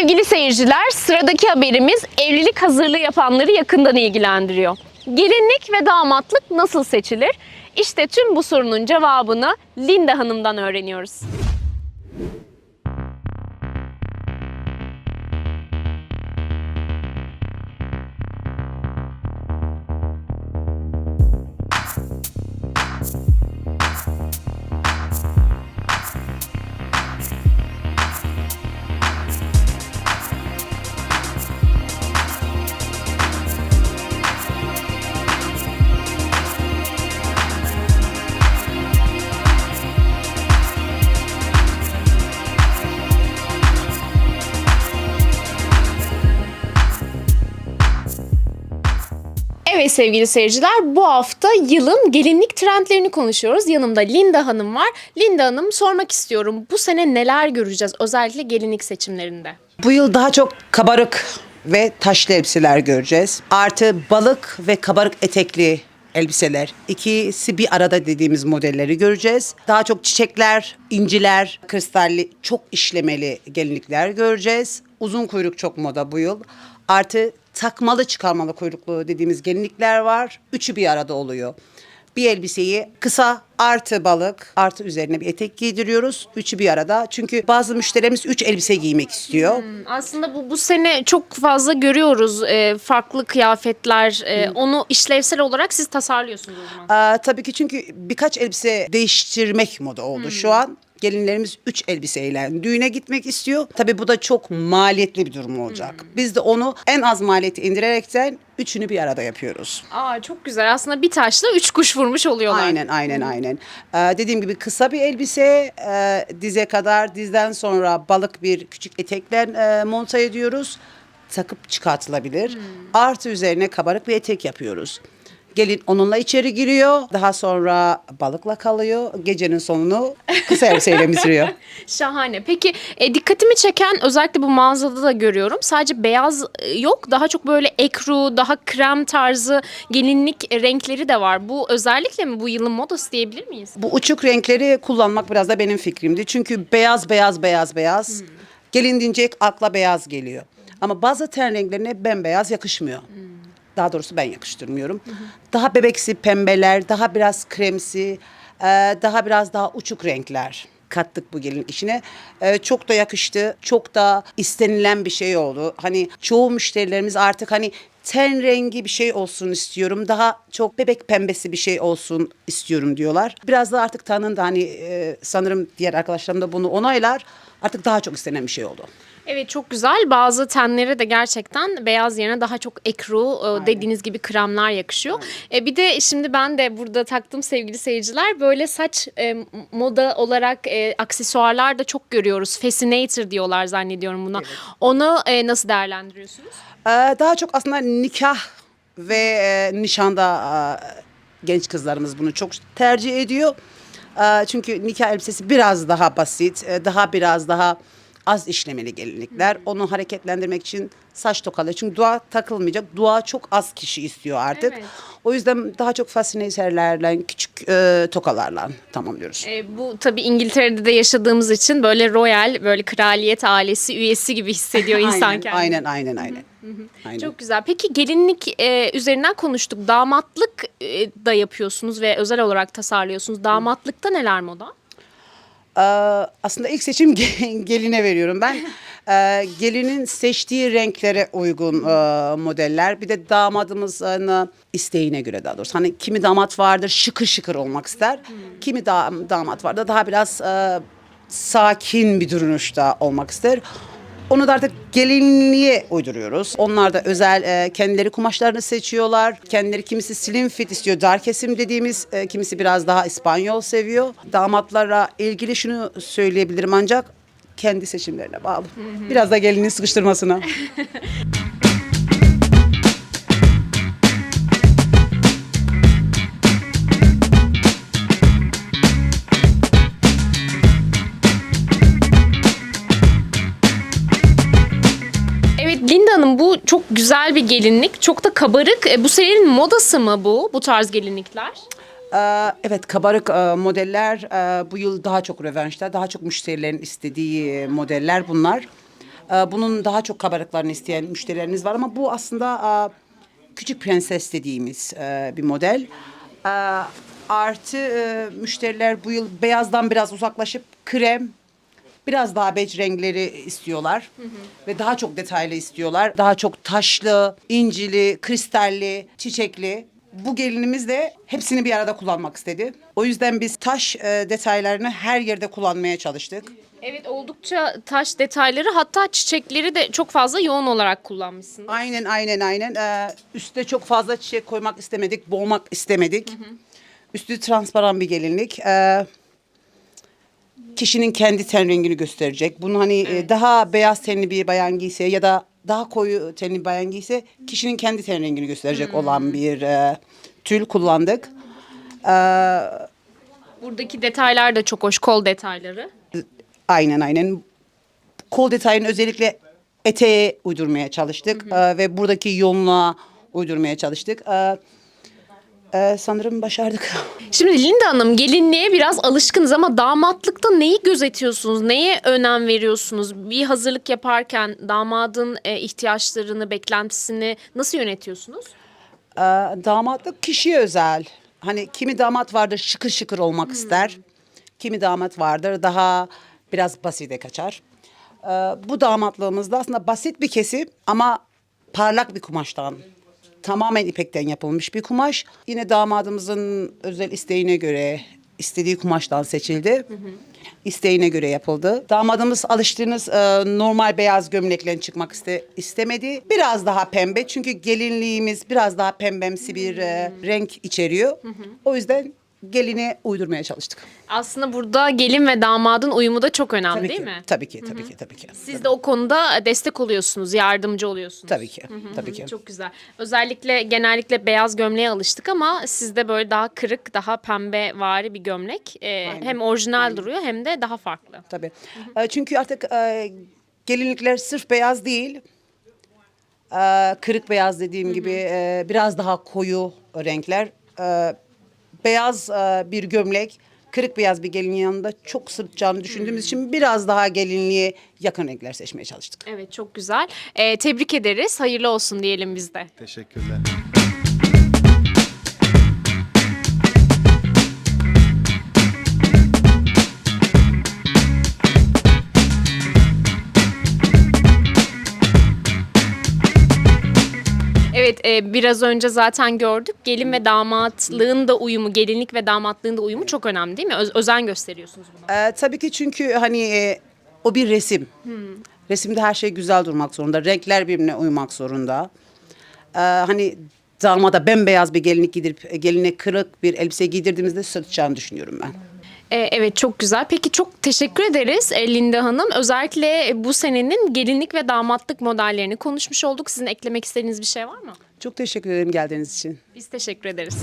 Sevgili seyirciler, sıradaki haberimiz evlilik hazırlığı yapanları yakından ilgilendiriyor. Gelinlik ve damatlık nasıl seçilir? İşte tüm bu sorunun cevabını Linda Hanım'dan öğreniyoruz. Evet sevgili seyirciler bu hafta yılın gelinlik trendlerini konuşuyoruz. Yanımda Linda Hanım var. Linda Hanım sormak istiyorum bu sene neler göreceğiz özellikle gelinlik seçimlerinde? Bu yıl daha çok kabarık ve taşlı elbiseler göreceğiz. Artı balık ve kabarık etekli elbiseler. İkisi bir arada dediğimiz modelleri göreceğiz. Daha çok çiçekler, inciler, kristalli, çok işlemeli gelinlikler göreceğiz. Uzun kuyruk çok moda bu yıl. Artı takmalı çıkarmalı kuyruklu dediğimiz gelinlikler var. Üçü bir arada oluyor. Bir elbiseyi kısa artı balık artı üzerine bir etek giydiriyoruz. Üçü bir arada. Çünkü bazı müşterimiz üç elbise giymek istiyor. Aslında bu, bu sene çok fazla görüyoruz e, farklı kıyafetler. E, onu işlevsel olarak siz tasarlıyorsunuz o zaman. Aa, tabii ki çünkü birkaç elbise değiştirmek moda oldu şu an. Gelinlerimiz üç elbiseyle düğüne gitmek istiyor. Tabii bu da çok maliyetli bir durum olacak. Biz de onu en az maliyeti indirerekten üçünü bir arada yapıyoruz. Aa çok güzel. Aslında bir taşla üç kuş vurmuş oluyorlar. Aynen aynen aynen. Ee, dediğim gibi kısa bir elbise e, dize kadar dizden sonra balık bir küçük eteklen e, monta ediyoruz. Takıp çıkartılabilir. Artı üzerine kabarık bir etek yapıyoruz. Gelin onunla içeri giriyor. Daha sonra balıkla kalıyor. Gecenin sonunu kısa elbiseyle bitiriyor. Şahane. Peki e, dikkatimi çeken özellikle bu mağazada da görüyorum. Sadece beyaz e, yok. Daha çok böyle ekru, daha krem tarzı gelinlik renkleri de var. Bu özellikle mi bu yılın modası diyebilir miyiz? Bu uçuk renkleri kullanmak biraz da benim fikrimdi. Çünkü beyaz beyaz beyaz beyaz. Gelin deyince akla beyaz geliyor. Ama bazı ten renklerine bembeyaz yakışmıyor. Daha doğrusu ben yakıştırmıyorum. Daha bebeksi pembeler, daha biraz kremsi, e, daha biraz daha uçuk renkler kattık bu gelin işine. E, çok da yakıştı. Çok da istenilen bir şey oldu. Hani çoğu müşterilerimiz artık hani ten rengi bir şey olsun istiyorum. Daha çok bebek pembesi bir şey olsun istiyorum diyorlar. Biraz da artık Tanrı'nın da hani e, sanırım diğer arkadaşlarım da bunu onaylar. Artık daha çok istenen bir şey oldu. Evet çok güzel. Bazı tenlere de gerçekten beyaz yerine daha çok ekru e, dediğiniz gibi kremler yakışıyor. E, bir de şimdi ben de burada taktım sevgili seyirciler. Böyle saç e, moda olarak e, aksesuarlar da çok görüyoruz. Fascinator diyorlar zannediyorum buna. Onu e, nasıl değerlendiriyorsunuz? Ee, daha çok aslında nikah ve e, nişanda e, genç kızlarımız bunu çok tercih ediyor. E, çünkü nikah elbisesi biraz daha basit, e, daha biraz daha az işlemeli gelinlikler. Onu hareketlendirmek için saç tokalı. Çünkü dua takılmayacak. Dua çok az kişi istiyor artık. Evet. O yüzden daha çok fascinatorlerle, küçük e, tokalarla tamamlıyoruz. E, bu tabii İngiltere'de de yaşadığımız için böyle royal, böyle kraliyet ailesi üyesi gibi hissediyor insan aynen, kendini. aynen, aynen, aynen. Aynen. Çok güzel. Peki gelinlik e, üzerinden konuştuk. Damatlık e, da yapıyorsunuz ve özel olarak tasarlıyorsunuz. Damatlıkta neler moda? Ee, aslında ilk seçim ge- geline veriyorum ben. Ee, gelinin seçtiği renklere uygun e, modeller. Bir de damadımızın isteğine göre daha doğrusu. Hani kimi damat vardır şıkır şıkır olmak ister. Kimi da, damat vardır daha biraz e, sakin bir duruşta olmak ister. Onu da artık gelinliğe uyduruyoruz. Onlar da özel e, kendileri kumaşlarını seçiyorlar. Kendileri kimisi slim fit istiyor, dar kesim dediğimiz, e, kimisi biraz daha İspanyol seviyor. Damatlara ilgili şunu söyleyebilirim ancak kendi seçimlerine bağlı. Biraz da gelinin sıkıştırmasına. Hanım bu çok güzel bir gelinlik. Çok da kabarık. E, bu senenin modası mı bu? Bu tarz gelinlikler? Ee, evet kabarık e, modeller e, bu yıl daha çok rövanşta, daha çok müşterilerin istediği e, modeller bunlar. Bunun daha çok kabarıklarını isteyen müşterilerimiz var ama bu aslında küçük prenses dediğimiz bir model. Artı müşteriler bu yıl beyazdan biraz uzaklaşıp krem, biraz daha beç renkleri istiyorlar ve daha çok detaylı istiyorlar. Daha çok taşlı, incili, kristalli, çiçekli. Bu gelinimiz de hepsini bir arada kullanmak istedi. O yüzden biz taş e, detaylarını her yerde kullanmaya çalıştık. Evet oldukça taş detayları hatta çiçekleri de çok fazla yoğun olarak kullanmışsınız. Aynen aynen aynen. Ee, üstte çok fazla çiçek koymak istemedik, boğmak istemedik. Üstü transparan bir gelinlik. Ee, kişinin kendi ten rengini gösterecek. Bunu hani e, daha beyaz tenli bir bayan giyse ya da daha koyu tenli bir bayan giyse kişinin kendi ten rengini gösterecek olan bir e, tül kullandık. Ee, Buradaki detaylar da çok hoş kol detayları. Aynen aynen. Kol detayını özellikle eteğe uydurmaya çalıştık Ee, ve buradaki yoğunluğa uydurmaya çalıştık. Ee, e, sanırım başardık. Şimdi Linda Hanım gelinliğe biraz alışkınız ama damatlıkta neyi gözetiyorsunuz? Neye önem veriyorsunuz? Bir hazırlık yaparken damadın e, ihtiyaçlarını, beklentisini nasıl yönetiyorsunuz? Ee, damatlık kişiye özel. Hani kimi damat vardır şıkır şıkır olmak ister. Kimi damat vardır daha biraz basite kaçar. Ee, bu damatlığımızda aslında basit bir kesim ama parlak bir kumaştan. Tamamen ipekten yapılmış bir kumaş. Yine damadımızın özel isteğine göre istediği kumaştan seçildi. İsteğine göre yapıldı. Damadımız alıştığınız e, normal beyaz gömlekle çıkmak iste, istemedi. Biraz daha pembe çünkü gelinliğimiz biraz daha pembemsi bir e, renk içeriyor. O yüzden geline uydurmaya çalıştık. Aslında burada gelin ve damadın uyumu da çok önemli Tabii değil ki. mi? Tabii ki, tabii ki, tabii ki. Siz de o konuda destek oluyorsunuz, yardımcı oluyorsunuz. Tabii ki, tabii ki. Çok güzel. Özellikle genellikle beyaz gömleğe alıştık ama sizde böyle daha kırık, daha pembe vari bir gömlek. Ee, hem orijinal duruyor hem de daha farklı. Tabii. E, çünkü artık e, gelinlikler sırf beyaz değil. E, kırık beyaz dediğim gibi e, biraz daha koyu renkler. E, beyaz e, bir gömlek, kırık beyaz bir gelinin yanında çok sırtacağını düşündüğümüz için biraz daha gelinliğe yakın renkler seçmeye çalıştık. Evet çok güzel. Ee, tebrik ederiz. Hayırlı olsun diyelim biz de. Teşekkürler. E, biraz önce zaten gördük. Gelin ve damatlığın da uyumu, gelinlik ve damatlığın da uyumu çok önemli değil mi? Öz- özen gösteriyorsunuz buna. Ee, tabii ki çünkü hani e, o bir resim. Resimde her şey güzel durmak zorunda. Renkler birbirine uymak zorunda. Ee, hani damada bembeyaz bir gelinlik giydirip geline kırık bir elbise giydirdiğimizde sırtacağını düşünüyorum ben. Ee, evet çok güzel. Peki çok teşekkür ederiz e, Linda Hanım. Özellikle bu senenin gelinlik ve damatlık modellerini konuşmuş olduk. Sizin eklemek istediğiniz bir şey var mı? Çok teşekkür ederim geldiğiniz için. Biz teşekkür ederiz.